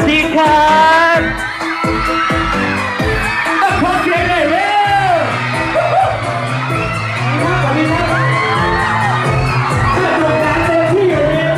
วัสดีครับขอเสียงหน่อยเร็วสวัสดีครับเอนตัวกเต็มที่อยู่เนี่ย